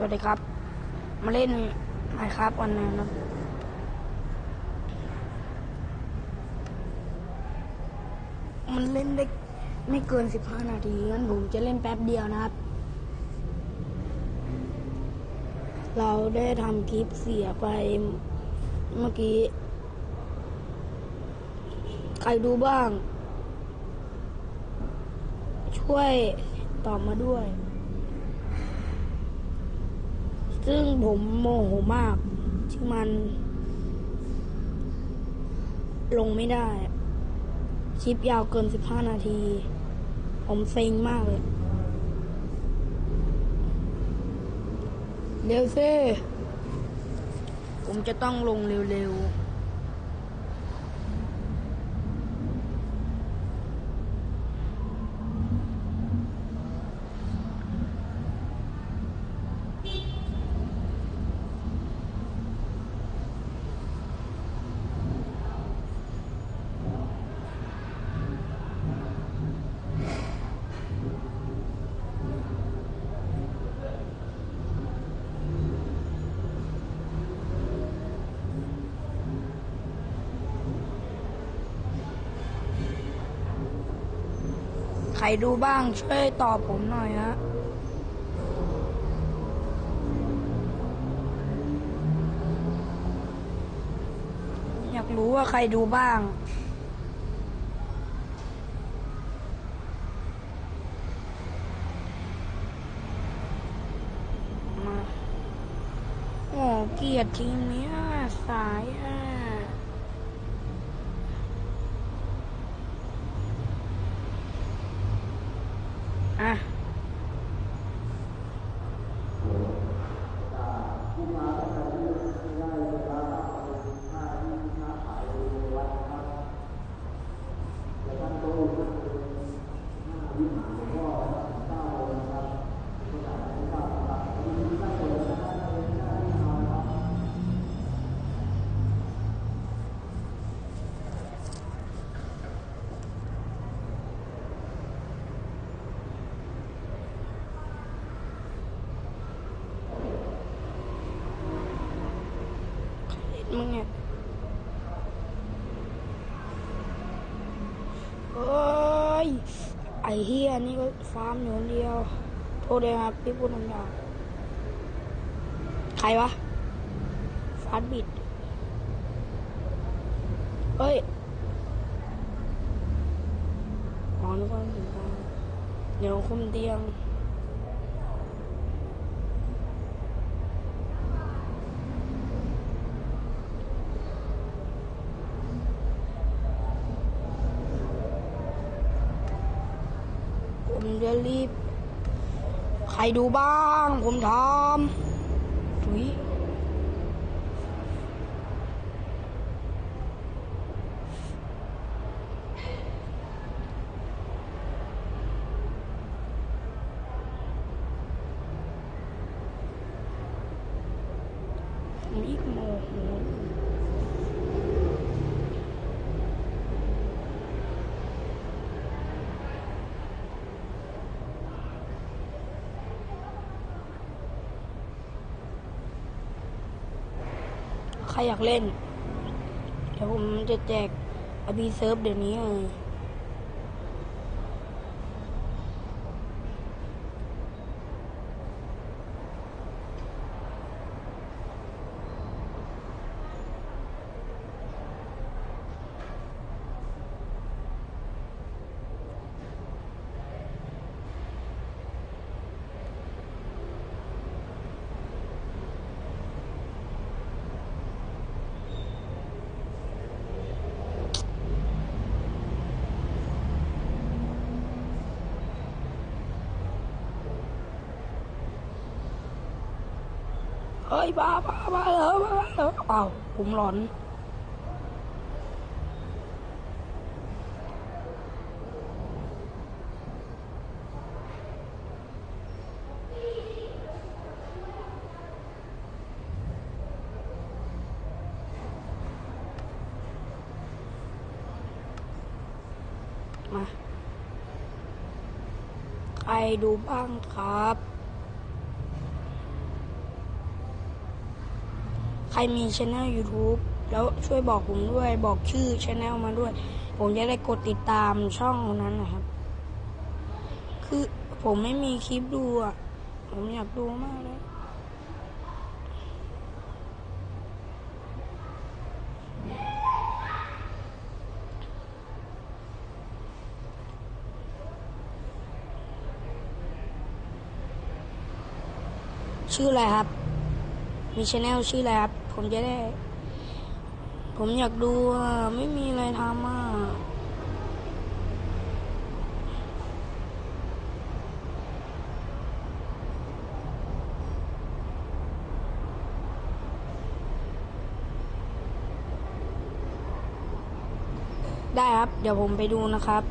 สวัสดีครับ มาเล่นไมครับวันนึงครับมันเล่นได้ไม่เกิน 15 นาทีงั้นผมจะเล่นแป๊บเดียวนะครับ เราได้ทำคลิปเสียไปเมื่อกี้ ใครดูบ้าง ช่วยตอบมาด้วย ซึ่งผมโมโหมากที่มัน ลงไม่ได้ คลิปยาวเกิน 15 นาที ผมเซ็งมากเลย เร็วซิผมจะต้องลงเร็วๆ ใครดูบ้างช่วยตอบผมหน่อยฮะอยากรู้ว่าใครดูบ้าง มาโอ้เกียดทีมเนี้ยสายอะ มึงเนี่ยเอ้ย ไอเฮียนี่ก็ ฟาร์มอยู่เดียว โทรเลยครับพี่พูดคำหยใครวะฟาร์มบิดเฮ้ยอ๋อนึกว่าถึงทางเดี๋ยวคุมเตียง ผมจะรีบ ใคร ดูบ้าง ผมทำถุยผมอีกโมโห ใครอยากเล่น เดี๋ยวผมจะแจกอบีเซิร์ฟเดี๋ยวนี้เลย เฮ้ยบ้าบ้าบ้าแล้วบ้าแล้วเปล่าผมหลอน มา ใครดูบ้างครับ รมีช anel YouTube แล้วช่วยบอกผมด้วย บอกชื่อช anel มาด้วย ผมจะได้กดติดตามช่องนั้นนะครับ คือผมไม่มีคลิปดูอะ ผมอยากดูมากเลยชื่ออะไรครับ มีช anel ชื่ออะไรครับ ผมจะได้ ผมอยากดูอะ ไม่มีอะไรทำอะได้ครับ เดี๋ยวผมไปดูนะครับ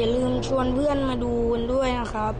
อย่าลืม ชวนเพื่อนมาดูกันด้วยนะครับ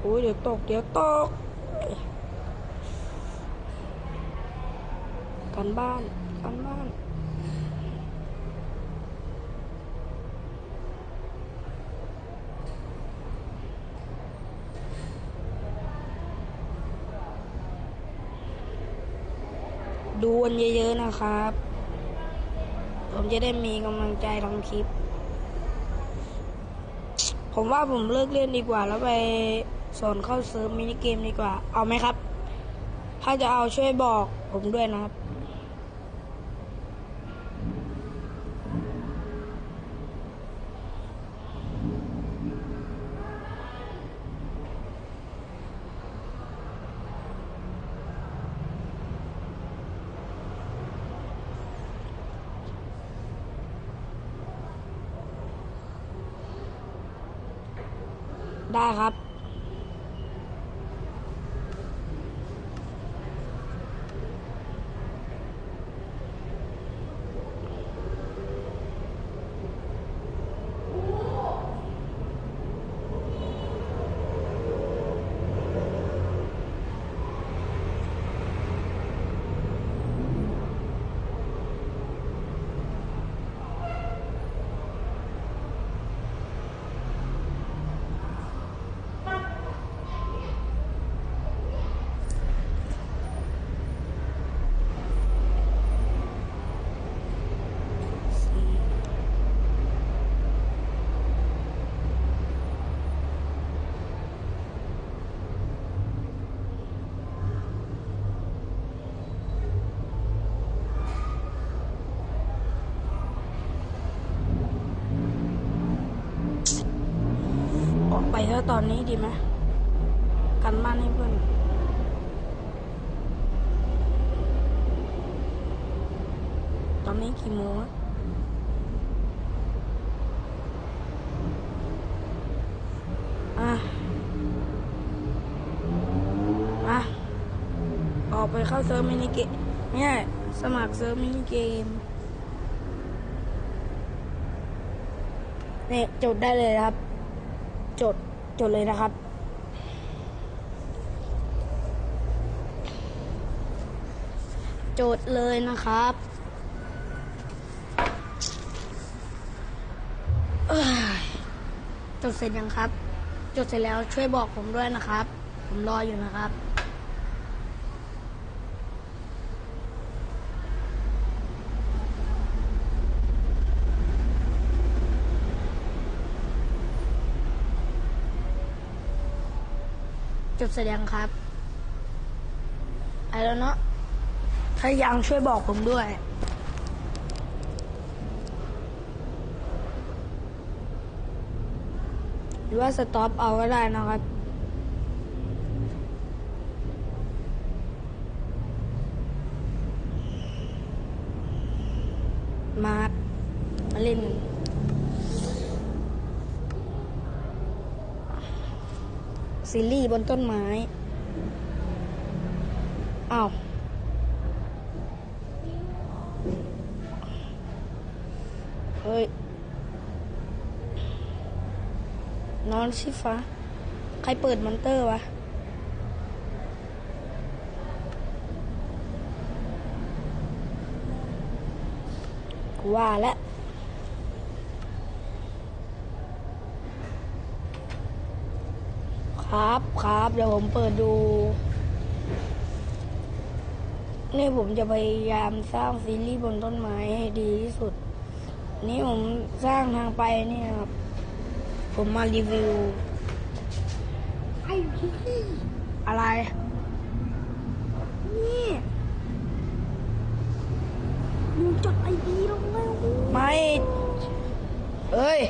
โอ้ยเดี๋ยวตก เดี๋ยวตก กันบ้าน กันบ้าน ดูกันเยอะๆนะครับ ผมจะได้มีกำลังใจทำคลิป ผมว่าผมเลิกเล่นดีกว่า แล้วไปสอนเข้าเซิร์ฟมินิเกมดีกว่า เอาไหมครับ ถ้าจะเอาช่วยบอกผมด้วยนะครับ ได้ครับ ออกไปเถอะ ตอนนี้ดีไหมกันบ้านให้เพื่อนตอนนี้กี่โมงแล้วอะอะออกไปเข้าเซิร์ฟมินิเกมเนี่ยสมัครเซิร์ฟมินิเกมเนี่ยจดได้เลยครับ จด จดเลยนะครับ จดเลยนะครับเอ้ยจดเสร็จยังครับ จดเสร็จแล้วช่วยบอกผมด้วยนะครับ ผมรออยู่นะครับ จบแสดงครับไอ้แล้วเนาะถ้ายังช่วยบอกผมด้วย หรือว่าสต็อปเอาก็ได้นะครับ มาครับมาเล่น ซีรีส์บนต้นไม้อ้าวเฮ้ย นอนสิฟ้า ใครเปิดมอนเตอร์วะกูว่าแล้ว ครับครับเดี๋ยวผมเปิดดู นี่ผมจะพยายามสร้างซีรีส์บนต้นไม้ให้ดีที่สุด นี่ผมสร้างทางไปนี่นะครับ ผมมารีวิวไอ้คิดที่อะไร นี่มึงจดไอดีลงแล้วไม่ เอ้ย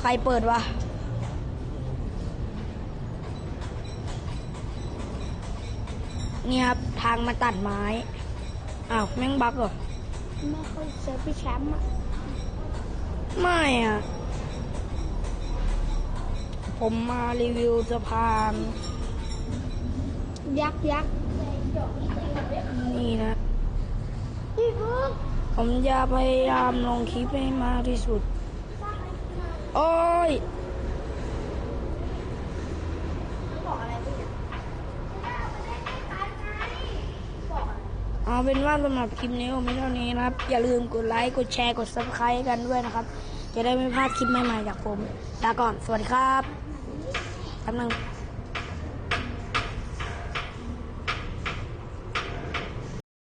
ใครเปิดวะ เนี่ยครับทางมาตัดไม้ อ้าวแม่งบักเหรอไม่ค่อยเจอพี่แชมป์อะไม่อะ ผมมารีวิวสะพาน ยักษ์ยักษ์นี่นะ พี่เพิ่งผมจะพยายามลงคลิปให้มากที่สุด โอ้ย เอาเป็นว่าสำหรับคลิปนี้ผมไม่เท่านี้นะครับ อย่าลืมกดไลค์ กดแชร์ กดซับสไครต์กันด้วยนะครับ จะได้ไม่พลาดคลิปใหม่ๆจากผมลาก่อน สวัสดีครับแป๊บนึง